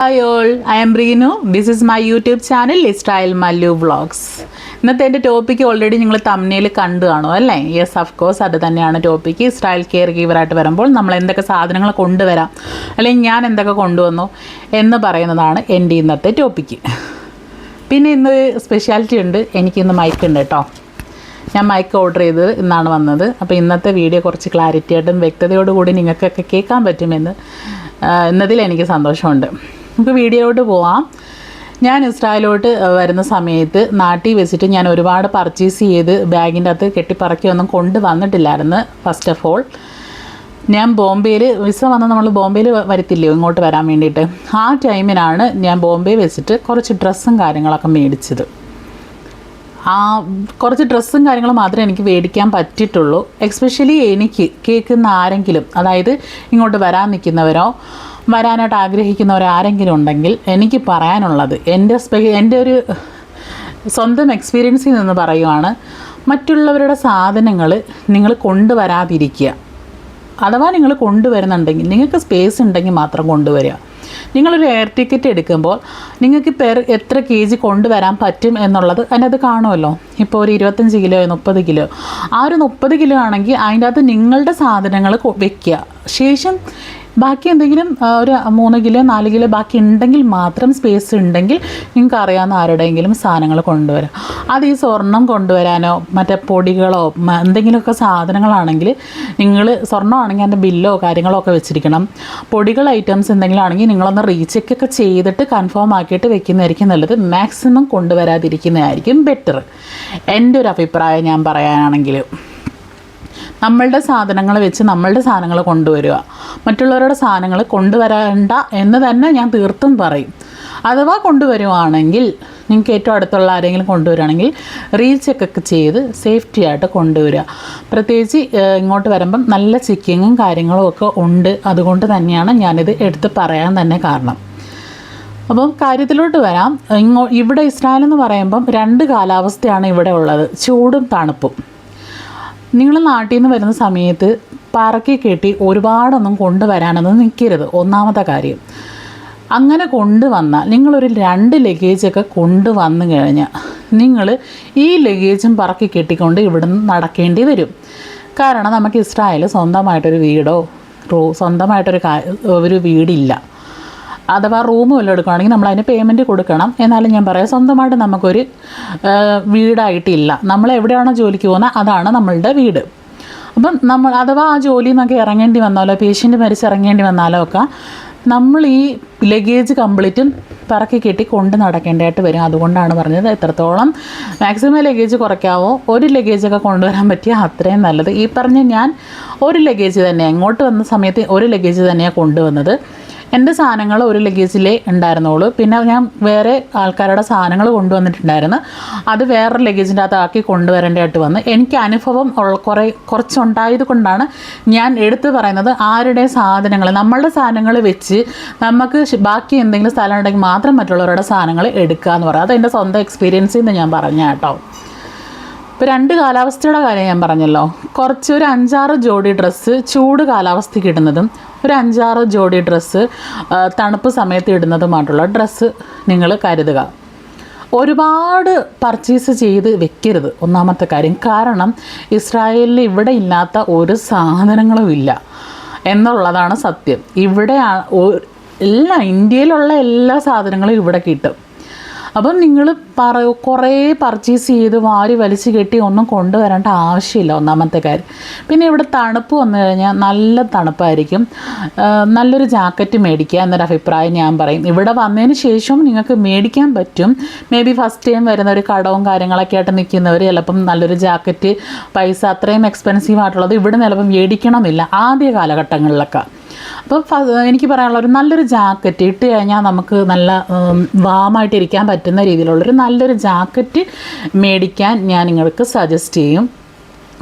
Hi all I am Reenu this is my YouTube channel style Mallu vlogs ഇന്നത്തെ എന്റെ topic already നിങ്ങൾ തമ്മിൽ കണ്ടു കാണും അല്ലേ? യെസ് ഓഫ് കോഴ്സ് അത് തന്നെയാണ് ടോപ്പിക്ക് സ്റ്റൈൽ കെയർ ഗീവറായിട്ട് വരുമ്പോൾ നമ്മൾ എന്തൊക്കെ സാധനങ്ങൾ കൊണ്ടുവരാം അല്ലെങ്കിൽ ഞാൻ എന്തൊക്കെ കൊണ്ടുവന്നു എന്ന് പറയുന്നതാണ് എന്റെ ഇന്നത്തെ ടോപ്പിക്ക് പിന്നെ ഇന്ന് സ്പെഷ്യാലിറ്റി ഉണ്ട് എനിക്കിന്ന് മൈക്ക് ഉണ്ട് കേട്ടോ. ഞാൻ മൈക്ക് ഓർഡർ ചെയ്ത് ഇന്നാണ് വന്നത്. അപ്പോൾ ഇന്നത്തെ വീഡിയോ കുറച്ച് ക്ലാരിറ്റി ആയിട്ടും വ്യക്തതയോടുകൂടി നിങ്ങൾക്കൊക്കെ കേൾക്കാൻ പറ്റുമെന്ന് എന്നതിൽ എനിക്ക് സന്തോഷമുണ്ട്. നമുക്ക് വീഡിയോയിലോട്ട് പോവാം. ഞാൻ ഇസ്രായേലോട്ട് വരുന്ന സമയത്ത് നാട്ടിൽ വെച്ചിട്ട് ഞാൻ ഒരുപാട് പർച്ചേസ് ചെയ്ത് ബാഗിന്റെ അകത്ത് കെട്ടിപ്പറക്കിയൊന്നും കൊണ്ട് വന്നിട്ടില്ലായിരുന്നു ഫസ്റ്റ് ഓഫ് ഓൾ ഞാൻ ബോംബെയിൽ വിസ വന്ന് നമ്മൾ ബോംബെയിൽ വരത്തില്ലയോ ഇങ്ങോട്ട് വരാൻ വേണ്ടിയിട്ട്. ആ ടൈമിനാണ് ഞാൻ ബോംബെ വെച്ചിട്ട് കുറച്ച് ഡ്രസ്സും കാര്യങ്ങളൊക്കെ മേടിച്ചത്. ആ കുറച്ച് ഡ്രസ്സും കാര്യങ്ങളും മാത്രമേ എനിക്ക് മേടിക്കാൻ പറ്റിയിട്ടുള്ളൂ. എക്സ്പെഷ്യലി എനിക്ക് കേൾക്കുന്ന ആരെങ്കിലും അതായത് ഇങ്ങോട്ട് വരാൻ നിൽക്കുന്നവരോ വരാനായിട്ട് ആഗ്രഹിക്കുന്നവർ ആരെങ്കിലും ഉണ്ടെങ്കിൽ എനിക്ക് പറയാനുള്ളത് എന്റെ സ്പെ എന്റെ ഒരു സ്വന്തം എക്സ്പീരിയൻസിൽ നിന്ന് പറയുവാണ് മറ്റുള്ളവരുടെ സാധനങ്ങൾ നിങ്ങൾ കൊണ്ടുവരാതിരിക്കുക. അഥവാ നിങ്ങൾ കൊണ്ടുവരുന്നുണ്ടെങ്കിൽ നിങ്ങൾക്ക് സ്പേസ് ഉണ്ടെങ്കിൽ മാത്രം കൊണ്ടുവരിക. നിങ്ങളൊരു എയർ ടിക്കറ്റ് എടുക്കുമ്പോൾ നിങ്ങൾക്ക് പെർ എത്ര കെ ജി കൊണ്ടുവരാൻ പറ്റും എന്നുള്ളത് അതിനകത്ത് കാണുമല്ലോ. ഇപ്പോൾ ഒരു ഇരുപത്തഞ്ച് കിലോ മുപ്പത് കിലോ ആ ഒരു മുപ്പത് കിലോ ആണെങ്കിൽ അതിന്റെ അകത്ത് നിങ്ങളുടെ സാധനങ്ങൾ വെക്കുക. ശേഷം ബാക്കി എന്തെങ്കിലും ഒരു മൂന്ന് കിലോ നാല് കിലോ ബാക്കി ഉണ്ടെങ്കിൽ മാത്രം സ്പേസ് ഉണ്ടെങ്കിൽ നിങ്ങൾക്ക് അറിയാവുന്ന ആരുടെയെങ്കിലും സാധനങ്ങൾ കൊണ്ടുവരാം. അത് ഈ സ്വർണം കൊണ്ടുവരാനോ മറ്റേ പൊടികളോ എന്തെങ്കിലുമൊക്കെ സാധനങ്ങളാണെങ്കിൽ നിങ്ങൾ സ്വർണമാണെങ്കിൽ അതിന്റെ ബില്ലോ കാര്യങ്ങളോ ഒക്കെ വെച്ചിരിക്കണം. പൊടികൾ ഐറ്റംസ് എന്തെങ്കിലും ആണെങ്കിൽ നിങ്ങളൊന്ന് റീചെക്ക് ഒക്കെ ചെയ്തിട്ട് കൺഫേം ആക്കിയിട്ട് വെക്കുന്നതായിരിക്കും നല്ലത്. മാക്സിമം കൊണ്ടുവരാതിരിക്കുന്നതായിരിക്കും ബെറ്റർ എന്റെ ഒരു അഭിപ്രായം ഞാൻ പറയാനാണെങ്കിൽ. നമ്മളുടെ സാധനങ്ങൾ വെച്ച് നമ്മളുടെ സാധനങ്ങൾ കൊണ്ടുവരിക. മറ്റുള്ളവരുടെ സാധനങ്ങൾ കൊണ്ടുവരണ്ട എന്ന് തന്നെ ഞാൻ തീർത്തും പറയും. അഥവാ കൊണ്ടുവരുവാണെങ്കിൽ നിങ്ങൾക്ക് ഏറ്റവും അടുത്തുള്ള ആരെങ്കിലും കൊണ്ടുവരികയാണെങ്കിൽ റീചെക്ക് ഒക്കെ ചെയ്ത് സേഫ്റ്റി ആയിട്ട് കൊണ്ടുവരിക. പ്രത്യേകിച്ച് ഇങ്ങോട്ട് വരുമ്പം നല്ല ചെക്കിങ്ങും കാര്യങ്ങളും ഒക്കെ ഉണ്ട്. അതുകൊണ്ട് തന്നെയാണ് ഞാനിത് എടുത്ത് പറയാൻ തന്നെ കാരണം. അപ്പം കാര്യത്തിലോട്ട് വരാം. ഇങ്ങോ ഇവിടെ ഇസ്രായേൽ എന്ന് പറയുമ്പം രണ്ട് കാലാവസ്ഥയാണ് ഇവിടെ ഉള്ളത്. ചൂടും തണുപ്പും. നിങ്ങൾ നാട്ടിൽ നിന്ന് വരുന്ന സമയത്ത് പറക്കി കെട്ടി ഒരുപാടൊന്നും കൊണ്ടുവരാനൊന്നും നിൽക്കരുത് ഒന്നാമത്തെ കാര്യം. അങ്ങനെ കൊണ്ടുവന്നാൽ നിങ്ങളൊരു രണ്ട് ലഗേജൊക്കെ കൊണ്ടുവന്നു കഴിഞ്ഞാൽ നിങ്ങൾ ഈ ലഗേജും പറക്കി കെട്ടിക്കൊണ്ട് ഇവിടുന്ന് നടക്കേണ്ടി വരും. കാരണം നമുക്ക് ഇസ്രായേൽ സ്വന്തമായിട്ടൊരു വീടോ സ്വന്തമായിട്ടൊരു ഒരു വീടില്ല. അഥവാ റൂം വല്ലതും എടുക്കുകയാണെങ്കിൽ നമ്മൾ അതിന് പേയ്മെന്റ് കൊടുക്കണം. എന്നാലും ഞാൻ പറയാം സ്വന്തമായിട്ട് നമുക്കൊരു വീടായിട്ടില്ല. നമ്മൾ എവിടെയാണോ ജോലിക്ക് പോകുന്നത് അതാണ് നമ്മളുടെ വീട്. അപ്പം നമ്മൾ അഥവാ ആ ജോലിയിൽ നിന്നൊക്കെ ഇറങ്ങേണ്ടി വന്നാലോ പേഷ്യന്റ് മരിച്ച് ഇറങ്ങേണ്ടി വന്നാലോ ഒക്കെ നമ്മൾ ഈ ലഗേജ് കംപ്ലീറ്റും പറക്കി കെട്ടി കൊണ്ട് നടക്കേണ്ടതായിട്ട് വരും. അതുകൊണ്ടാണ് പറഞ്ഞത് എത്രത്തോളം മാക്സിമം ലഗേജ് കുറയ്ക്കാവോ ഒരു ലഗേജൊക്കെ കൊണ്ടുവരാൻ പറ്റിയ അത്രയും നല്ലത്. ഈ പറഞ്ഞ ഞാൻ ഒരു ലഗേജ് തന്നെ ഇങ്ങോട്ട് വന്ന സമയത്ത് ഒരു ലഗേജ് തന്നെയാണ് കൊണ്ടുവന്നത്. എന്റെ സാധനങ്ങൾ ഒരു ലഗേജിലേ ഉണ്ടായിരുന്നുള്ളൂ. പിന്നെ ഞാൻ വേറെ ആൾക്കാരുടെ സാധനങ്ങൾ കൊണ്ടുവന്നിട്ടുണ്ടായിരുന്നു. അത് വേറെ ലഗേജിന്റെ അകത്താക്കി കൊണ്ടുവരേണ്ടതായിട്ട് വന്ന്. എനിക്ക് അനുഭവം കുറേ കുറച്ചുണ്ടായത് കൊണ്ടാണ് ഞാൻ എടുത്തു പറയുന്നത് ആരുടെ സാധനങ്ങൾ നമ്മളുടെ സാധനങ്ങൾ വെച്ച് നമുക്ക് ബാക്കി എന്തെങ്കിലും സ്ഥലം ഉണ്ടെങ്കിൽ മാത്രം മറ്റുള്ളവരുടെ സാധനങ്ങൾ എടുക്കുക എന്ന് പറയാം. അത് എന്റെ സ്വന്തം എക്സ്പീരിയൻസിൽ നിന്ന് ഞാൻ പറഞ്ഞ കേട്ടോ. ഇപ്പോൾ രണ്ട് കാലാവസ്ഥയുടെ കാര്യം ഞാൻ പറഞ്ഞല്ലോ. കുറച്ച് ഒരു അഞ്ചാറ് ജോഡി ഡ്രസ്സ് ചൂട് കാലാവസ്ഥയ്ക്ക് ഇടുന്നതും ഒരു അഞ്ചാറ് ജോഡി ഡ്രസ്സ് തണുപ്പ് സമയത്ത് ഇടുന്നതുമായിട്ടുള്ള ഡ്രസ്സ് നിങ്ങൾ കരുതുക. ഒരുപാട് പർച്ചേസ് ചെയ്ത് വെക്കരുത്. ഒന്നാമത്തെ കാര്യം. കാരണം ഇസ്രായേലിൽ ഇവിടെ ഇല്ലാത്ത ഒരു സാധനങ്ങളും ഇല്ല. എന്നുള്ളതാണ് സത്യം. ഇവിടെ എല്ലാ ഇന്ത്യയിലുള്ള എല്ലാ സാധനങ്ങളും ഇവിടെ കിട്ടും. അപ്പം നിങ്ങൾ പറ കുറേ പർച്ചേസ് ചെയ്ത് വാരി വലിച്ച് കെട്ടി ഒന്നും കൊണ്ടുവരേണ്ട ആവശ്യമില്ല ഒന്നാമത്തെ കാര്യം. പിന്നെ ഇവിടെ തണുപ്പ് വന്നു കഴിഞ്ഞാൽ നല്ല തണുപ്പായിരിക്കും. നല്ലൊരു ജാക്കറ്റ് മേടിക്കുക എന്നൊരു അഭിപ്രായം ഞാൻ പറയും. ഇവിടെ വന്നതിന് ശേഷവും നിങ്ങൾക്ക് മേടിക്കാൻ പറ്റും. മേ ബി ഫസ്റ്റ് ടൈം വരുന്ന ഒരു കടവും കാര്യങ്ങളൊക്കെ ആയിട്ട് നിൽക്കുന്നവർ ചിലപ്പം നല്ലൊരു ജാക്കറ്റ് പൈസ അത്രയും എക്സ്പെൻസീവ് ആയിട്ടുള്ളത് ഇവിടെ ചിലപ്പം മേടിക്കണമെന്നില്ല ആദ്യ കാലഘട്ടങ്ങളിലൊക്കെ. അപ്പം എനിക്ക് പറയാനുള്ള ഒരു നല്ലൊരു ജാക്കറ്റ് ഇട്ട് കഴിഞ്ഞാൽ നമുക്ക് നല്ല വാമായിട്ട് ഇരിക്കാൻ പറ്റുന്ന രീതിയിലുള്ളൊരു നല്ലൊരു ജാക്കറ്റ് മേടിക്കാൻ ഞാൻ നിങ്ങൾക്ക് സജസ്റ്റ് ചെയ്യും.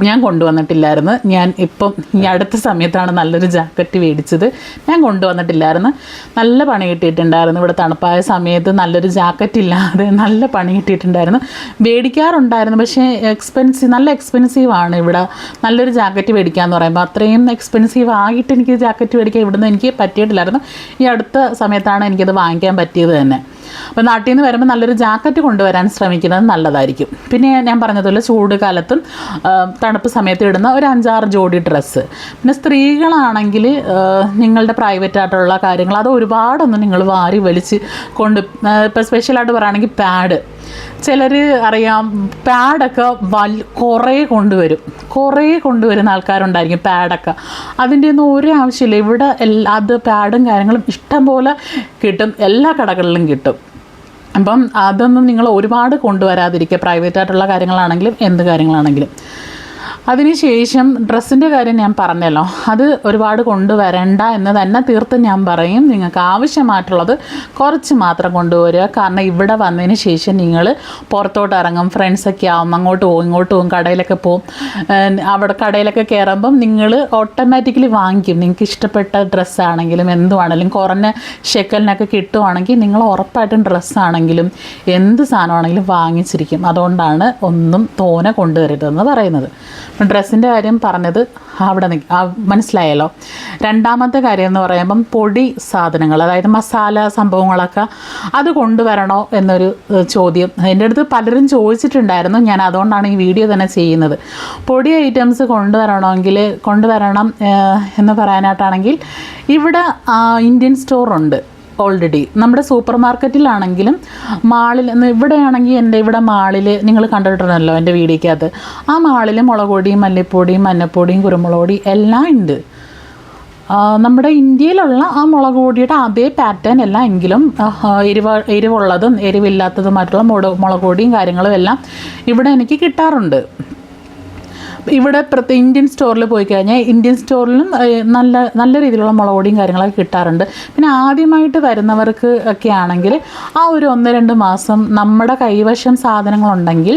ഞാൻ കൊണ്ടുവന്നിട്ടില്ലായിരുന്നു. ഞാൻ ഇപ്പം ഈ അടുത്ത സമയത്താണ് നല്ലൊരു ജാക്കറ്റ് മേടിച്ചത്. ഞാൻ കൊണ്ടുവന്നിട്ടില്ലായിരുന്നു. നല്ല പണി കിട്ടിയിട്ടുണ്ടായിരുന്നു. ഇവിടെ തണുപ്പായ സമയത്ത് നല്ലൊരു ജാക്കറ്റ് ഇല്ലാതെ നല്ല പണി കിട്ടിയിട്ടുണ്ടായിരുന്നു. മേടിക്കാറുണ്ടായിരുന്നു. പക്ഷേ എക്സ്പെൻസീവ് നല്ല എക്സ്പെൻസീവ് ആണ് ഇവിടെ. നല്ലൊരു ജാക്കറ്റ് മേടിക്കാന്ന് പറയുമ്പോൾ അത്രയും എക്സ്പെൻസീവ് ആയിട്ട് എനിക്ക് ജാക്കറ്റ് മേടിക്കാൻ ഇവിടുന്ന് എനിക്ക് പറ്റിയിട്ടില്ലായിരുന്നു. ഈ അടുത്ത സമയത്താണ് എനിക്കത് വാങ്ങിക്കാൻ പറ്റിയത് തന്നെ. അപ്പോൾ നാട്ടിൽ നിന്ന് വരുമ്പോൾ നല്ലൊരു ജാക്കറ്റ് കൊണ്ടുവരാൻ ശ്രമിക്കുന്നത് നല്ലതായിരിക്കും. പിന്നെ ഞാൻ പറഞ്ഞതുപോലെ ചൂട് കാലത്തും തണുപ്പ് സമയത്ത് ഇടുന്ന ഒരു അഞ്ചാറ് ജോഡി ഡ്രസ്സ് പിന്നെ സ്ത്രീകളാണെങ്കിൽ നിങ്ങളുടെ പ്രൈവറ്റ് ആയിട്ടുള്ള കാര്യങ്ങൾ അത് ഒരുപാടൊന്നും നിങ്ങൾ വാരി വലിച്ച് കൊണ്ട് ഇപ്പോൾ സ്പെഷ്യലായിട്ട് പറയുകയാണെങ്കിൽ പാഡ് ചിലർ അറിയാം പാഡൊക്കെ വൽ കുറേ കൊണ്ടുവരും. കുറേ കൊണ്ടുവരുന്ന ആൾക്കാരുണ്ടായിരിക്കും പാഡൊക്കെ അതിന്റെ ഒന്നും ഒരു ആവശ്യമില്ല. ഇവിടെ എല്ലാ അത് പാഡും കാര്യങ്ങളും ഇഷ്ടം പോലെ കിട്ടും. എല്ലാ കടകളിലും കിട്ടും. അപ്പം അതൊന്നും നിങ്ങൾ ഒരുപാട് കൊണ്ടുവരാതിരിക്കുക. പ്രൈവറ്റ് ആയിട്ടുള്ള കാര്യങ്ങളാണെങ്കിലും എന്ത് കാര്യങ്ങളാണെങ്കിലും. അതിനുശേഷം ഡ്രസ്സിന്റെ കാര്യം ഞാൻ പറഞ്ഞല്ലോ. അത് ഒരുപാട് കൊണ്ടുവരണ്ട എന്ന് തന്നെ തീർത്തും ഞാൻ പറയും. നിങ്ങൾക്ക് ആവശ്യമായിട്ടുള്ളത് കുറച്ച് മാത്രം കൊണ്ടുവരിക. കാരണം ഇവിടെ വന്നതിന് ശേഷം നിങ്ങൾ പുറത്തോട്ട് ഇറങ്ങും ഫ്രണ്ട്സൊക്കെ ആവും അങ്ങോട്ട് പോകും ഇങ്ങോട്ട് പോകും കടയിലൊക്കെ പോകും അവിടെ കടയിലൊക്കെ കയറുമ്പം നിങ്ങൾ ഓട്ടോമാറ്റിക്കലി വാങ്ങിക്കും. നിങ്ങൾക്ക് ഇഷ്ടപ്പെട്ട ഡ്രസ്സാണെങ്കിലും എന്തുവാണെങ്കിലും കുറഞ്ഞ ഷെക്കലിനൊക്കെ കിട്ടുവാണെങ്കിൽ നിങ്ങൾ ഉറപ്പായിട്ടും ഡ്രസ്സാണെങ്കിലും എന്ത് സാധനമാണെങ്കിലും വാങ്ങിച്ചിരിക്കും. അതുകൊണ്ടാണ് ഒന്നും തോനെ കൊണ്ടുവരരുതെന്ന് പറയുന്നത്. ഡ്രസ്സിന്റെ കാര്യം പറഞ്ഞത് അവിടെ മനസ്സിലായല്ലോ. രണ്ടാമത്തെ കാര്യം എന്ന് പറയുമ്പം പൊടി സാധനങ്ങൾ അതായത് മസാല സംഭവങ്ങളൊക്കെ അത് കൊണ്ടുവരണോ എന്നൊരു ചോദ്യം. എന്റെ അടുത്ത് പലരും ചോദിച്ചിട്ടുണ്ടായിരുന്നു ഞാൻ അതുകൊണ്ടാണ് ഈ വീഡിയോ തന്നെ ചെയ്യുന്നത്. പൊടി ഐറ്റംസ് കൊണ്ടുവരണമെങ്കിൽ കൊണ്ടുവരണം എന്ന് പറയാനായിട്ടാണെങ്കിൽ ഇവിടെ ഇന്ത്യൻ സ്റ്റോറുണ്ട്. ഓൾറെഡി നമ്മുടെ സൂപ്പർ മാർക്കറ്റിലാണെങ്കിലും മാളിൽ ഇവിടെയാണെങ്കിൽ എന്റെ ഇവിടെ മാളിൽ നിങ്ങൾ കണ്ടിട്ടുണ്ടല്ലോ എന്റെ വീടിക്കകത്ത് ആ മാളിൽ മുളക് പൊടിയും മല്ലിപ്പൊടിയും മഞ്ഞപ്പൊടിയും കുരുമുളക് പൊടി എല്ലാം ഉണ്ട്. നമ്മുടെ ഇന്ത്യയിലുള്ള ആ മുളക് പൊടിയുടെ അതേ പാറ്റേൺ എല്ലാം എങ്കിലും എരിവ എരിവ് എരിവുള്ളതും എരിവില്ലാത്തതുമായിട്ടുള്ള മുളക് പൊടിയും കാര്യങ്ങളും എല്ലാം ഇവിടെ എനിക്ക് കിട്ടാറുണ്ട്. ഇവിടെ പ്രത്യേക ഇന്ത്യൻ സ്റ്റോറിൽ പോയി കഴിഞ്ഞാൽ ഇന്ത്യൻ സ്റ്റോറിലും നല്ല നല്ല രീതിയിലുള്ള മുളക് പൊടിയും കാര്യങ്ങളൊക്കെ കിട്ടാറുണ്ട്. പിന്നെ ആദ്യമായിട്ട് വരുന്നവർക്ക് ഒക്കെ ആണെങ്കിൽ ആ ഒരു ഒന്ന് രണ്ട് മാസം നമ്മുടെ കൈവശം സാധനങ്ങളുണ്ടെങ്കിൽ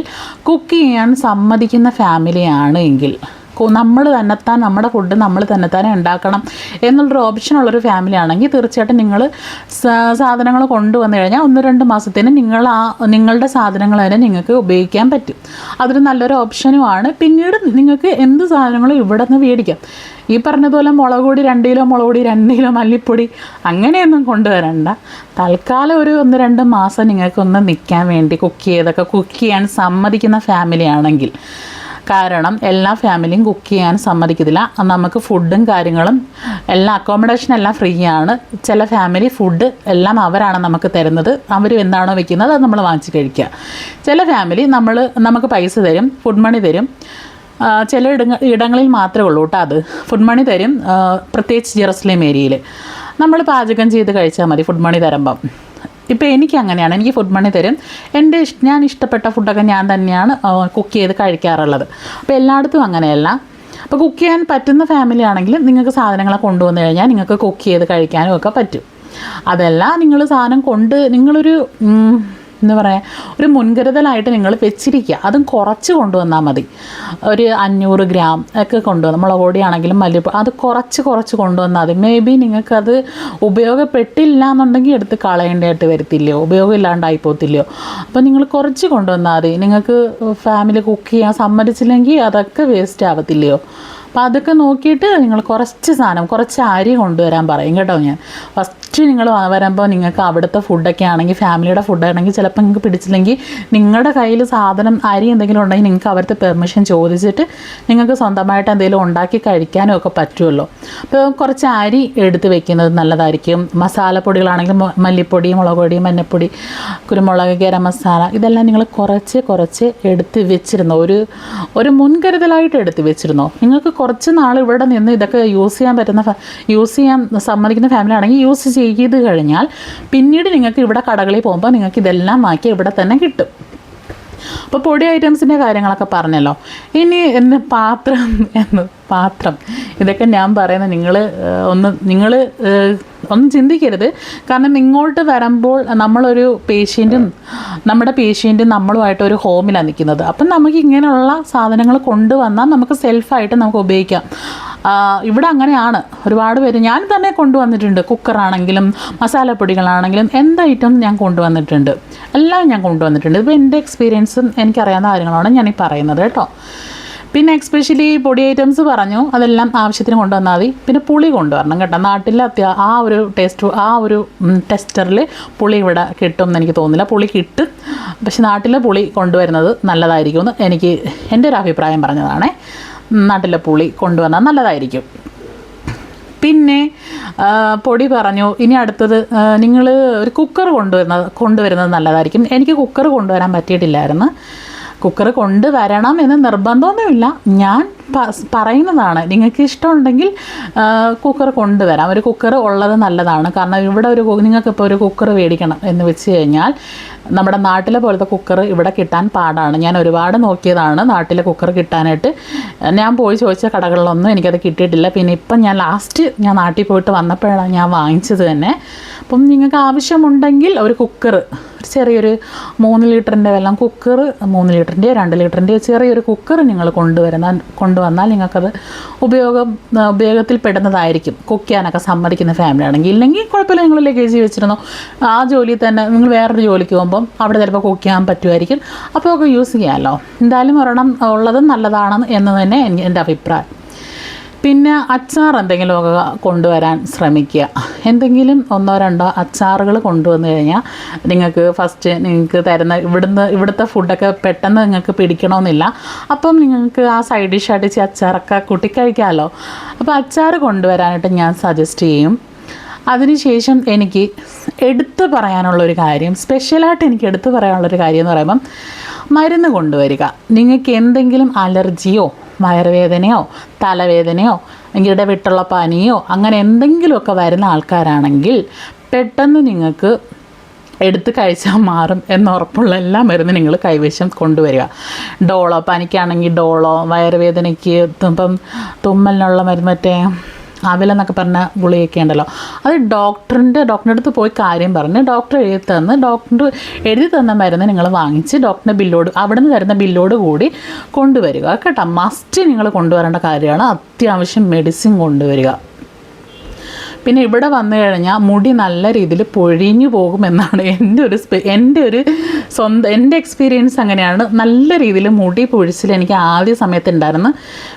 കുക്ക് ചെയ്യാൻ സമ്മതിക്കുന്ന ഫാമിലിയാണ് എങ്കിൽ. നമ്മൾ തന്നെത്താൻ നമ്മുടെ ഫുഡ് നമ്മൾ തന്നെത്താനെ ഉണ്ടാക്കണം എന്നുള്ളൊരു ഓപ്ഷനുള്ളൊരു ഫാമിലി ആണെങ്കിൽ തീർച്ചയായിട്ടും നിങ്ങൾ സാധനങ്ങൾ കൊണ്ടുവന്നു കഴിഞ്ഞാൽ ഒന്ന് രണ്ട് മാസത്തിന് നിങ്ങൾ ആ നിങ്ങളുടെ സാധനങ്ങൾ തന്നെ നിങ്ങൾക്ക് ഉപയോഗിക്കാൻ പറ്റും. അതൊരു നല്ലൊരു ഓപ്ഷനുമാണ് പിന്നീട് നിങ്ങൾക്ക് എന്ത് സാധനങ്ങളും ഇവിടെ നിന്ന് മേടിക്കാം? ഈ പറഞ്ഞതുപോലെ മുളക് പൊടി രണ്ട് കിലോ മുളക് പൊടി രണ്ട് കിലോ മല്ലിപ്പൊടി അങ്ങനെയൊന്നും കൊണ്ടുവരണ്ട. തൽക്കാലം ഒരു ഒന്ന് രണ്ട് മാസം നിങ്ങൾക്കൊന്ന് നിൽക്കാൻ വേണ്ടി കുക്ക് ചെയ്തൊക്കെ കുക്ക് ചെയ്യാൻ സമ്മതിക്കുന്ന ഫാമിലി ആണെങ്കിൽ. കാരണം എല്ലാ ഫാമിലിയും കുക്ക് ചെയ്യാൻ സമ്മതിക്കത്തില്ല. നമുക്ക് ഫുഡും കാര്യങ്ങളും എല്ലാം അക്കോമഡേഷൻ എല്ലാം ഫ്രീ ആണ്. ചില ഫാമിലി ഫുഡ് എല്ലാം അവരാണ് നമുക്ക് തരുന്നത്. അവർ എന്താണോ വെക്കുന്നത് അത് നമ്മൾ വാങ്ങിച്ച് കഴിക്കുക. ചില ഫാമിലി നമ്മൾ നമുക്ക് പൈസ തരും ഫുഡ് മണി തരും. ചില ഇടങ്ങ ഇടങ്ങളിൽ മാത്രമേ ഉള്ളൂ കേട്ടോ അത്. ഫുഡ് മണി തരും പ്രത്യേകിച്ച് ജെറുസലേം ഏരിയയിൽ നമ്മൾ പാചകം ചെയ്ത് കഴിച്ചാൽ മതി ഫുഡ് മണി തരുമ്പം. ഇപ്പോൾ എനിക്ക് അങ്ങനെയാണ് എനിക്ക് ഫുഡ് മണി തരും. എന്റെ ഞാൻ ഇഷ്ടപ്പെട്ട ഫുഡൊക്കെ ഞാൻ തന്നെയാണ് കുക്ക് ചെയ്ത് കഴിക്കാറുള്ളത്. അപ്പോൾ എല്ലായിടത്തും അങ്ങനെയല്ല. അപ്പോൾ കുക്ക് ചെയ്യാൻ പറ്റുന്ന ഫാമിലി ആണെങ്കിൽ നിങ്ങൾക്ക് സാധനങ്ങളെ കൊണ്ടുവന്നു കഴിഞ്ഞാൽ നിങ്ങൾക്ക് കുക്ക് ചെയ്ത് കഴിക്കാനും ഒക്കെ പറ്റും. അതല്ല നിങ്ങൾ സാധനം കൊണ്ട് നിങ്ങളൊരു ഉം, പറയാം ഒരു മുൻകരുതലായിട്ട് നിങ്ങൾ വെച്ചിരിക്കുക. അതും കുറച്ച് കൊണ്ടുവന്നാൽ മതി. ഒരു അഞ്ഞൂറ് ഗ്രാം ഒക്കെ കൊണ്ടുവന്ന് മുളക് പൊടിയാണെങ്കിലും മല്ലിപ്പൊടി അത് കുറച്ച് കുറച്ച് കൊണ്ടുവന്നാൽ മതി. മേ ബി നിങ്ങൾക്കത് ഉപയോഗപ്പെട്ടില്ല എന്നുണ്ടെങ്കിൽ എടുത്ത് കളയേണ്ടതായിട്ട് വരത്തില്ലയോ? ഉപയോഗം ഇല്ലാണ്ടായി പോകത്തില്ലയോ? അപ്പോൾ നിങ്ങൾ കുറച്ച് കൊണ്ടുവന്നാൽ മതി. നിങ്ങൾക്ക് ഫാമിലി കുക്ക് ചെയ്യാൻ സമ്മതിച്ചില്ലെങ്കിൽ അതൊക്കെ വേസ്റ്റ് ആവത്തില്ലയോ? അപ്പോൾ അതൊക്കെ നോക്കിയിട്ട് നിങ്ങൾ കുറച്ച് സാധനം കുറച്ച് അരി കൊണ്ടുവരാൻ പറയും കേട്ടോ ഞാൻ. ഫസ്റ്റ് നിങ്ങൾ വരുമ്പോൾ നിങ്ങൾക്ക് അവിടുത്തെ ഫുഡൊക്കെ ആണെങ്കിൽ ഫാമിലിയുടെ ഫുഡാണെങ്കിൽ ചിലപ്പോൾ നിങ്ങൾക്ക് പിടിച്ചില്ലെങ്കിൽ നിങ്ങളുടെ കയ്യിൽ സാധനം അരി എന്തെങ്കിലും ഉണ്ടെങ്കിൽ നിങ്ങൾക്ക് അവരുടെ പെർമിഷൻ ചോദിച്ചിട്ട് നിങ്ങൾക്ക് സ്വന്തമായിട്ട് എന്തെങ്കിലും ഉണ്ടാക്കി കഴിക്കാനും ഒക്കെ പറ്റുമല്ലോ. അപ്പോൾ കുറച്ച് അരി എടുത്ത് വെക്കുന്നത് നല്ലതായിരിക്കും. മസാലപ്പൊടികളാണെങ്കിൽ മ- മല്ലിപ്പൊടി മുളക് പൊടി മഞ്ഞപ്പൊടി കുരുമുളക് ഗരം മസാല ഇതെല്ലാം നിങ്ങൾ കുറച്ച് കുറച്ച് എടുത്ത് വെച്ചിരുന്നോ? ഒരു ഒരു മുൻകരുതലായിട്ട് എടുത്ത് വെച്ചിരുന്നോ? നിങ്ങൾക്ക് കുറച്ച് നാൾ ഇവിടെ നിന്ന് ഇതൊക്കെ യൂസ് ചെയ്യാൻ പറ്റുന്ന യൂസ് ചെയ്യാൻ സമ്മതിക്കുന്ന ഫാമിലി ആണെങ്കിൽ യൂസ് ചെയ്ത് കഴിഞ്ഞാൽ പിന്നീട് നിങ്ങൾക്ക് ഇവിടെ കടകളിൽ പോകുമ്പോൾ നിങ്ങൾക്ക് ഇതെല്ലാം വാക്കി ഇവിടെ തന്നെ കിട്ടും. അപ്പോൾ പൊടി ഐറ്റംസിന്റെ കാര്യങ്ങളൊക്കെ പറഞ്ഞല്ലോ. ഇനി പാത്രം എന്ന് പാത്രം. ഇതൊക്കെ ഞാൻ പറയുന്നത് നിങ്ങൾ ഒന്ന് നിങ്ങൾ ഒന്നും ചിന്തിക്കരുത്. കാരണം ഇങ്ങോട്ട് വരുമ്പോൾ നമ്മളൊരു പേഷ്യന്റും നമ്മുടെ പേഷ്യന്റും നമ്മളുമായിട്ട് ഒരു ഹോമിലാണ് നിൽക്കുന്നത്. അപ്പം നമുക്ക് ഇങ്ങനെയുള്ള സാധനങ്ങൾ കൊണ്ടുവന്നാൽ നമുക്ക് സെൽഫായിട്ട് നമുക്ക് ഉപയോഗിക്കാം. ഇവിടെ അങ്ങനെയാണ്. ഒരുപാട് പേര് ഞാൻ തന്നെ കൊണ്ടുവന്നിട്ടുണ്ട്. കുക്കറാണെങ്കിലും മസാലപ്പൊടികളാണെങ്കിലും എന്ത് ഐറ്റം ഞാൻ കൊണ്ടുവന്നിട്ടുണ്ട്. എല്ലാം ഞാൻ കൊണ്ടുവന്നിട്ടുണ്ട്. ഇപ്പോൾ എന്റെ എക്സ്പീരിയൻസും എനിക്കറിയാവുന്ന കാര്യങ്ങളാണ് ഞാനീ പറയുന്നത് കേട്ടോ. പിന്നെ എക്സ്പെഷ്യലി പൊടി ഐറ്റംസ് പറഞ്ഞു. അതെല്ലാം ആവശ്യത്തിന് കൊണ്ടുവന്നാൽ മതി. പിന്നെ പുളി കൊണ്ടുവരണം കേട്ടോ. നാട്ടിൽ അത്യാ ആ ഒരു ടേസ്റ്റ് ആ ഒരു ടെസ്റ്ററിൽ പുളി ഇവിടെ കിട്ടും എന്ന് എനിക്ക് തോന്നുന്നില്ല. പുളി കിട്ടും. പക്ഷെ നാട്ടിലെ പുളി കൊണ്ടുവരുന്നത് നല്ലതായിരിക്കും എന്ന് എനിക്ക് എന്റെ ഒരു അഭിപ്രായം പറഞ്ഞതാണേ. നാട്ടിലെ പുളി കൊണ്ടുവന്നാൽ നല്ലതായിരിക്കും. പിന്നെ പൊടി പറഞ്ഞു. ഇനി അടുത്തത് നിങ്ങൾ ഒരു കുക്കർ കൊണ്ടുവരുന്നത് കൊണ്ടുവരുന്നത് നല്ലതായിരിക്കും. എനിക്ക് കുക്കർ കൊണ്ടുവരാൻ പറ്റിയിട്ടില്ലായിരുന്നു. കുക്കർ കൊണ്ടുവരണം എന്ന് നിർബന്ധമൊന്നുമില്ല. ഞാൻ പറയുന്നതാണ്. നിങ്ങൾക്ക് ഇഷ്ടമുണ്ടെങ്കിൽ കുക്കർ കൊണ്ടുവരാം. ഒരു കുക്കർ ഉള്ളത് നല്ലതാണ്. കാരണം ഇവിടെ ഒരു നിങ്ങൾക്കിപ്പോൾ ഒരു കുക്കർ മേടിക്കണം എന്ന് വെച്ച് കഴിഞ്ഞാൽ നമ്മുടെ നാട്ടിലെ പോലത്തെ കുക്കർ ഇവിടെ കിട്ടാൻ പാടാണ്. ഞാൻ ഒരുപാട് നോക്കിയതാണ് നാട്ടിലെ കുക്കർ കിട്ടാനായിട്ട്. ഞാൻ പോയി ചോദിച്ച കടകളിലൊന്നും എനിക്കത് കിട്ടിയിട്ടില്ല. പിന്നെ ഇപ്പം ഞാൻ ലാസ്റ്റ് ഞാൻ നാട്ടിൽ പോയിട്ട് വന്നപ്പോഴാണ് ഞാൻ വാങ്ങിച്ചത് തന്നെ. അപ്പം നിങ്ങൾക്ക് ആവശ്യമുണ്ടെങ്കിൽ ഒരു കുക്കർ ചെറിയൊരു മൂന്ന് ലിറ്ററിന്റെ വെള്ളം കുക്കർ മൂന്ന് ലിറ്ററിന്റെയോ രണ്ട് ലിറ്ററിന്റെയോ ചെറിയൊരു കുക്കർ നിങ്ങൾ കൊണ്ടുവരുന്ന കൊണ്ടുവന്നാൽ നിങ്ങൾക്കത് ഉപയോഗം ഉപയോഗത്തിൽ പെടുന്നതായിരിക്കും. കുക്ക് ചെയ്യാനൊക്കെ സമ്മതിക്കുന്ന ഫാമിലി ആണെങ്കിൽ. ഇല്ലെങ്കിൽ കുഴപ്പമില്ല നിങ്ങൾ ലഗേജ് വെച്ചിരുന്നു. ആ ജോലി തന്നെ നിങ്ങൾ വേറൊരു ജോലിക്ക് പോകുമ്പം അവിടെ ചിലപ്പോൾ കുക്ക് ചെയ്യാൻ പറ്റുമായിരിക്കും. അപ്പോൾ ഒക്കെ യൂസ് ചെയ്യാമല്ലോ എന്തായാലും ഒരെണ്ണം ഉള്ളത് നല്ലതാണ് എന്ന് തന്നെ എൻ- എന്റെ അഭിപ്രായം. പിന്നെ അച്ചാർ എന്തെങ്കിലുമൊക്കെ കൊണ്ടുവരാൻ ശ്രമിക്കുക. എന്തെങ്കിലും ഒന്നോ രണ്ടോ അച്ചാറുകൾ കൊണ്ടുവന്നു കഴിഞ്ഞാൽ നിങ്ങൾക്ക് ഫസ്റ്റ് നിങ്ങൾക്ക് തരുന്ന ഇവിടുന്ന് ഇവിടുത്തെ ഫുഡൊക്കെ പെട്ടെന്ന് നിങ്ങൾക്ക് പിടിക്കണമെന്നില്ല. അപ്പം നിങ്ങൾക്ക് ആ സൈഡ് ഡിഷായിട്ട് അടിച്ച് അച്ചാറൊക്കെ കൂട്ടി കഴിക്കാമല്ലോ. അപ്പോൾ അച്ചാർ കൊണ്ടുവരാനായിട്ട് ഞാൻ സജസ്റ്റ് ചെയ്യും. അതിനുശേഷം എനിക്ക് എടുത്തു പറയാനുള്ളൊരു കാര്യം സ്പെഷ്യലായിട്ട് എനിക്ക് എടുത്തു പറയാനുള്ളൊരു കാര്യം എന്ന് പറയുമ്പം മരുന്ന് കൊണ്ടുവരിക. നിങ്ങൾക്ക് എന്തെങ്കിലും അലർജിയോ വയറുവേദനയോ തലവേദനയോ ഇടവിട്ടുള്ള പനിയോ അങ്ങനെ എന്തെങ്കിലുമൊക്കെ വരുന്ന ആൾക്കാരാണെങ്കിൽ പെട്ടെന്ന് നിങ്ങൾക്ക് എടുത്ത് കഴിച്ചാൽ മാറും എന്നുറപ്പുള്ള എല്ലാ മരുന്നും നിങ്ങൾ കൈവശം കൊണ്ടുവരിക. ഡോളോ പനിക്കാണെങ്കിൽ ഡോളോ വയറുവേദനയ്ക്ക് ഇപ്പം തുമ്മലിനുള്ള മരുന്ന് മറ്റേ അവിലെന്നൊക്കെ പറഞ്ഞ ഗുളികയൊക്കെ ഉണ്ടല്ലോ. അത് ഡോക്ടറിന്റെ ഡോക്ടറിന്റെ അടുത്ത് പോയി കാര്യം പറഞ്ഞ് ഡോക്ടർ എഴുതി തന്ന് ഡോക്ടർ എഴുതി തന്ന മരുന്ന് നിങ്ങൾ വാങ്ങിച്ച് ഡോക്ടറിന്റെ ബില്ലോട് അവിടെ നിന്ന് തരുന്ന ബില്ലോട് കൂടി കൊണ്ടുവരിക. കേട്ടോ മസ്റ്റ് നിങ്ങൾ കൊണ്ടുവരേണ്ട കാര്യമാണ്. അത്യാവശ്യം മെഡിസിൻ കൊണ്ടുവരിക. പിന്നെ ഇവിടെ വന്നു കഴിഞ്ഞാൽ മുടി നല്ല രീതിയിൽ പൊഴിഞ്ഞു പോകുമെന്നാണ് എന്റെ ഒരു എന്റെ ഒരു സ്വന്തം എന്റെ എക്സ്പീരിയൻസ് അങ്ങനെയാണ്. നല്ല രീതിയിൽ മുടി പൊഴിച്ചിൽ എനിക്ക് ആദ്യ സമയത്ത് ഉണ്ടായിരുന്നു.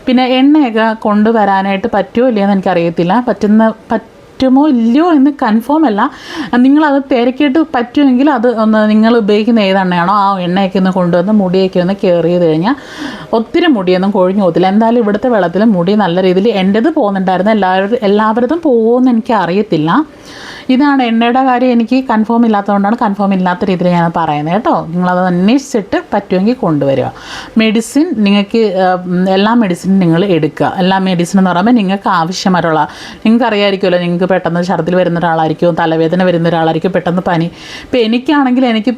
പിന്നെ എണ്ണയൊക്കെ കൊണ്ടുവരാനായിട്ട് പറ്റുമോ ഇല്ലയോ എന്ന് എനിക്കറിയത്തില്ല. പറ്റുന്ന പറ്റുമോ ഇല്ലയോ എന്ന് കൺഫേം അല്ല. നിങ്ങളത് തിരക്കിയിട്ട് പറ്റുമെങ്കിൽ അത് ഒന്ന് നിങ്ങൾ ഉപയോഗിക്കുന്ന ഏതെണ്ണയാണോ ആ എണ്ണയൊക്കെ ഒന്ന് കൊണ്ടുവന്ന് മുടിയൊക്കെ ഒന്ന് കെയർ ചെയ്ത് കഴിഞ്ഞാൽ ഒത്തിരി മുടിയൊന്നും കൊഴിഞ്ഞു പോകത്തില്ല. എന്തായാലും ഇവിടുത്തെ വെള്ളത്തിൽ മുടി നല്ല രീതിയിൽ എന്റെത് പോകുന്നുണ്ടായിരുന്നു. എല്ലാവരും എല്ലാവരതും പോകുമെന്ന് എനിക്ക് അറിയത്തില്ല. ഇതാണ് എണ്ണയുടെ കാര്യം എനിക്ക് കൺഫേം ഇല്ലാത്തതുകൊണ്ടാണ് കൺഫേം ഇല്ലാത്ത രീതിയിൽ ഞാൻ പറയുന്നത് കേട്ടോ. നിങ്ങളത് അന്വേഷിച്ചിട്ട് പറ്റുമെങ്കിൽ കൊണ്ടുവരിക. മെഡിസിൻ നിങ്ങൾക്ക് എല്ലാ മെഡിസിനും നിങ്ങൾ എടുക്കുക. എല്ലാ മെഡിസിൻ എന്ന് പറയുമ്പോൾ നിങ്ങൾക്ക് ആവശ്യമായിട്ടുള്ള നിങ്ങൾക്ക് അറിയാമായിരിക്കുമല്ലോ നിങ്ങൾക്ക് പെട്ടെന്ന് ഛർദിൽ വരുന്ന ഒരാളായിരിക്കും തലവേദന വരുന്ന ഒരാളായിരിക്കും പെട്ടെന്ന് പനി. ഇപ്പം എനിക്കാണെങ്കിൽ എനിക്ക്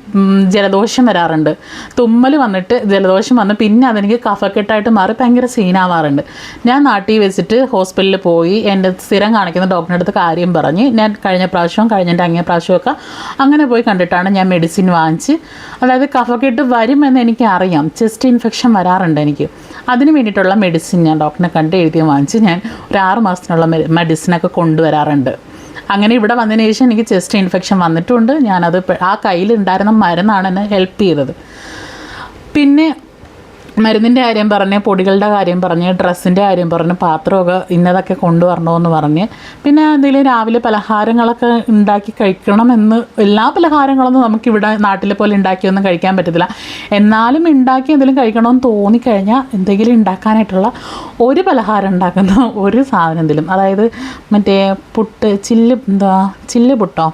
ജലദോഷം വരാറുണ്ട്. തുമ്മൽ വന്നിട്ട് ജലദോഷം വന്ന് പിന്നെ അതെനിക്ക് കഫക്കെട്ടായിട്ട് മാറി ഭയങ്കര സീനാവാറുണ്ട്. ഞാൻ നാട്ടിൽ വെച്ചിട്ട് ഹോസ്പിറ്റലിൽ പോയി എന്റെ സ്ഥിരം കാണിക്കുന്ന ഡോക്ടറിന്റെ അടുത്ത് കാര്യം പറഞ്ഞ് ഞാൻ കഴിഞ്ഞ പ്രാവശ്യവും കഴിഞ്ഞ അങ്ങേ പ്രാവശ്യമൊക്കെ അങ്ങനെ പോയി കണ്ടിട്ടാണ് ഞാൻ മെഡിസിൻ വാങ്ങിച്ച്. അതായത് കഫക്കെട്ട് വരുമെന്ന് എനിക്ക് അറിയാം ചെസ്റ്റ് ഇൻഫെക്ഷൻ വരാറുണ്ട് എനിക്ക്. അതിന് വേണ്ടിയിട്ടുള്ള മെഡിസിൻ ഞാൻ ഡോക്ടറിനെ കണ്ട് എഴുതി വാങ്ങിച്ച് ഞാൻ ഒരു ആറ് മാസത്തിനുള്ള മെഡിസിനൊക്കെ കൊണ്ടുവരാറുണ്ട്. അങ്ങനെ ഇവിടെ വന്നതിന് ശേഷം എനിക്ക് ചെസ്റ്റ് ഇൻഫെക്ഷൻ വന്നിട്ടുണ്ട്. ഞാനത് ആ കയ്യിലുണ്ടായിരുന്ന മരുന്നാണ് എന്നെ ഹെൽപ്പ് ചെയ്തത്. പിന്നെ മരുന്നിന്റെ കാര്യം പറഞ്ഞ് പൊടികളുടെ കാര്യം പറഞ്ഞ് ഡ്രസ്സിന്റെ കാര്യം പറഞ്ഞ് പാത്രമൊക്കെ ഇന്നതൊക്കെ കൊണ്ടുവരണമെന്ന് പറഞ്ഞ്. പിന്നെ എന്തെങ്കിലും രാവിലെ പലഹാരങ്ങളൊക്കെ ഉണ്ടാക്കി കഴിക്കണമെന്ന് എല്ലാ പലഹാരങ്ങളൊന്നും നമുക്കിവിടെ നാട്ടിലെ പോലെ ഉണ്ടാക്കിയൊന്നും കഴിക്കാൻ പറ്റത്തില്ല. എന്നാലും ഉണ്ടാക്കി എന്തെങ്കിലും കഴിക്കണമെന്ന് തോന്നിക്കഴിഞ്ഞാൽ എന്തെങ്കിലും ഉണ്ടാക്കാനായിട്ടുള്ള ഒരു പലഹാരം ഉണ്ടാക്കുന്ന ഒരു സാധനം എന്തെങ്കിലും. അതായത് മറ്റേ പുട്ട് ചില്ല് എന്താ ചില്ല് പുട്ടോ?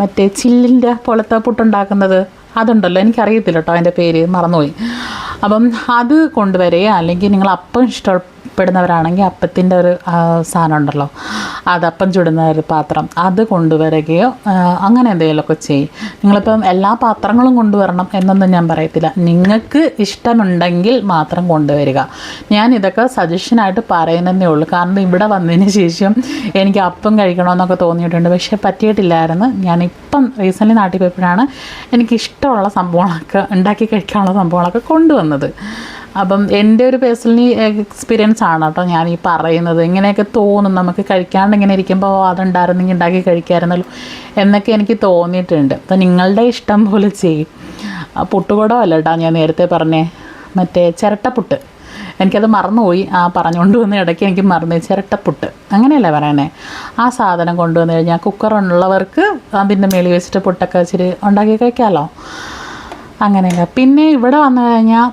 മറ്റേ ചില്ലിന്റെ പോലത്തെ പുട്ടുണ്ടാക്കുന്നത്. അതുണ്ടല്ലോ എനിക്കറിയത്തില്ല കേട്ടോ അതിന്റെ പേര് മറന്നുപോയി. അപ്പം അത് കൊണ്ടുവരിക അല്ലെങ്കിൽ നിങ്ങൾ അപ്പം ഇഷ്ടം ഇഷ്ടപ്പെടുന്നവരാണെങ്കിൽ അപ്പത്തിന്റെ ഒരു സാധനം ഉണ്ടല്ലോ അതപ്പം ചുടുന്ന ഒരു പാത്രം. അത് കൊണ്ടുവരികയോ അങ്ങനെ എന്തെങ്കിലുമൊക്കെ ചെയ്യും. നിങ്ങളിപ്പം എല്ലാ പാത്രങ്ങളും കൊണ്ടുവരണം എന്നൊന്നും ഞാൻ പറയത്തില്ല. നിങ്ങൾക്ക് ഇഷ്ടമുണ്ടെങ്കിൽ മാത്രം കൊണ്ടുവരിക. ഞാൻ ഇതൊക്കെ സജഷനായിട്ട് പറയുന്നതേ ഉള്ളൂ. കാരണം ഇവിടെ വന്നതിന് ശേഷം എനിക്ക് അപ്പം കഴിക്കണമെന്നൊക്കെ തോന്നിയിട്ടുണ്ട്. പക്ഷേ പറ്റിയിട്ടില്ലായിരുന്നു. ഞാനിപ്പം റീസെന്റ് നാട്ടിൽ പോയപ്പോഴാണ് എനിക്ക് ഇഷ്ടമുള്ള സംഭവങ്ങളൊക്കെ ഉണ്ടാക്കി കഴിക്കാനുള്ള സംഭവങ്ങളൊക്കെ കൊണ്ടുവന്നത്. അപ്പം എന്റെ ഒരു പേഴ്സണലി എക്സ്പീരിയൻസ് ആണ് കേട്ടോ ഞാൻ ഈ പറയുന്നത്. ഇങ്ങനെയൊക്കെ തോന്നും. നമുക്ക് കഴിക്കാണ്ട് ഇങ്ങനെ ഇരിക്കുമ്പോൾ "ഓ, അതുണ്ടായിരുന്നെങ്കിൽ ഉണ്ടാക്കി കഴിക്കാമായിരുന്നല്ലോ എന്നൊക്കെ എനിക്ക് തോന്നിയിട്ടുണ്ട്. അപ്പം നിങ്ങളുടെ ഇഷ്ടം പോലെ ചെയ്യും. പുട്ടുകൂടോ അല്ല കേട്ടോ ഞാൻ നേരത്തെ പറഞ്ഞേ. മറ്റേ ചിരട്ടപ്പുട്ട്. എനിക്കത് മറന്നുപോയി. ആ പറഞ്ഞുകൊണ്ട് വന്ന ഇടയ്ക്ക് എനിക്ക് മറന്നു ചിരട്ടപ്പുട്ട്. അങ്ങനെയല്ലേ പറയണേ? ആ സാധനം കൊണ്ടുവന്ന് കഴിഞ്ഞാൽ കുക്കറുള്ളവർക്ക് അതിന്റെ മേളിൽ വെച്ചിട്ട് പുട്ടൊക്കെ വെച്ചിട്ട് ഉണ്ടാക്കി കഴിക്കാമല്ലോ അങ്ങനെയല്ല പിന്നെ ഇവിടെ വന്നു കഴിഞ്ഞാൽ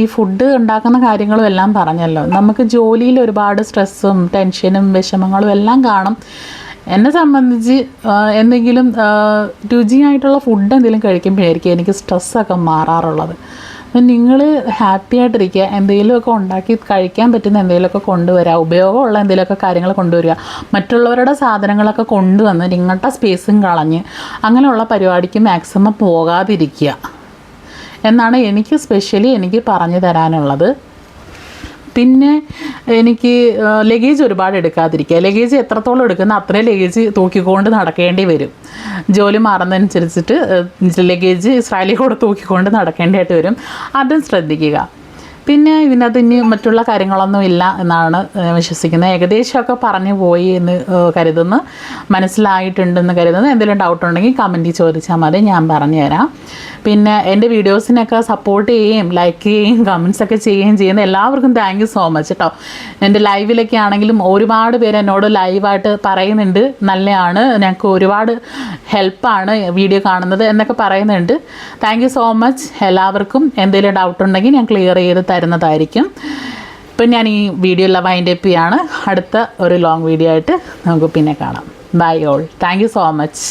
ഈ ഫുഡ് ഉണ്ടാക്കുന്ന കാര്യങ്ങളും എല്ലാം പറഞ്ഞല്ലോ. നമുക്ക് ജോലിയിൽ ഒരുപാട് സ്ട്രെസ്സും ടെൻഷനും വിഷമങ്ങളും എല്ലാം കാണും. എന്നെ സംബന്ധിച്ച് എന്തെങ്കിലും രുചിയായിട്ടുള്ള ഫുഡ് എന്തെങ്കിലും കഴിക്കുമ്പോഴായിരിക്കും എനിക്ക് സ്ട്രെസ്സൊക്കെ മാറാറുള്ളത്. നിങ്ങൾ ഹാപ്പി ആയിട്ടിരിക്കുക. എന്തെങ്കിലുമൊക്കെ ഉണ്ടാക്കി കഴിക്കാൻ പറ്റുന്ന എന്തെങ്കിലുമൊക്കെ കൊണ്ടുവരിക. ഉപയോഗമുള്ള എന്തെങ്കിലുമൊക്കെ കാര്യങ്ങൾ കൊണ്ടുവരിക. മറ്റുള്ളവരുടെ സാധനങ്ങളൊക്കെ കൊണ്ടുവന്ന് നിങ്ങളുടെ സ്പേസും കളഞ്ഞ് അങ്ങനെയുള്ള പരിപാടിക്ക് മാക്സിമം പോകാതിരിക്കുക. എന്നാണ് എനിക്ക് സ്പെഷ്യലി എനിക്ക് പറഞ്ഞു തരാനുള്ളത്. പിന്നെ എനിക്ക് ലഗേജ് ഒരുപാട് എടുക്കാതിരിക്കുക. ലഗേജ് എത്രത്തോളം എടുക്കുന്ന അത്രയും ലഗേജ് തൂക്കിക്കൊണ്ട് നടക്കേണ്ടി വരും. ജോലി മാറുന്നതനുസരിച്ചിട്ട് ലഗേജ് ഇസ്രായേലിൽ കൂടെ തൂക്കിക്കൊണ്ട് നടക്കേണ്ടതായിട്ട് വരും. അതും ശ്രദ്ധിക്കുക. പിന്നെ ഇതിനകത്ത് ഇനി മറ്റുള്ള കാര്യങ്ങളൊന്നും ഇല്ല എന്നാണ് വിശ്വസിക്കുന്നത്. ഏകദേശമൊക്കെ പറഞ്ഞു പോയി എന്ന് കരുതുന്നു. മനസ്സിലായിട്ടുണ്ടെന്ന് കരുതുന്നു. എന്തെങ്കിലും ഡൗട്ട് ഉണ്ടെങ്കിൽ കമന്റിൽ ചോദിച്ചാൽ മതി. ഞാൻ പറഞ്ഞു തരാം. പിന്നെ എന്റെ വീഡിയോസിനൊക്കെ സപ്പോർട്ട് ചെയ്യുകയും ലൈക്ക് ചെയ്യുകയും കമൻസ് ഒക്കെ ചെയ്യുകയും ചെയ്യുന്ന എല്ലാവർക്കും താങ്ക് യു സോ മച്ച് കേട്ടോ എന്റെ ലൈവിലൊക്കെ ആണെങ്കിലും ഒരുപാട് പേര് എന്നോട് ലൈവായിട്ട് പറയുന്നുണ്ട്. നല്ലതാണ് ഞങ്ങൾക്ക് ഒരുപാട് ഹെൽപ്പാണ് വീഡിയോ കാണുന്നത് എന്നൊക്കെ പറയുന്നുണ്ട്. താങ്ക് യു സോ മച്ച് എല്ലാവർക്കും എന്തെങ്കിലും ഡൗട്ട് ഉണ്ടെങ്കിൽ ഞാൻ ക്ലിയർ ചെയ്ത് തരുന്നതായിരിക്കും. ഇപ്പം ഞാൻ ഈ വീഡിയോ എല്ലാം വൈൻഡ് അപ്പ് ചെയ്യാണ്. അടുത്ത ഒരു ലോങ് വീഡിയോ ആയിട്ട് നമുക്ക് പിന്നെ കാണാം. Bye all thank you so much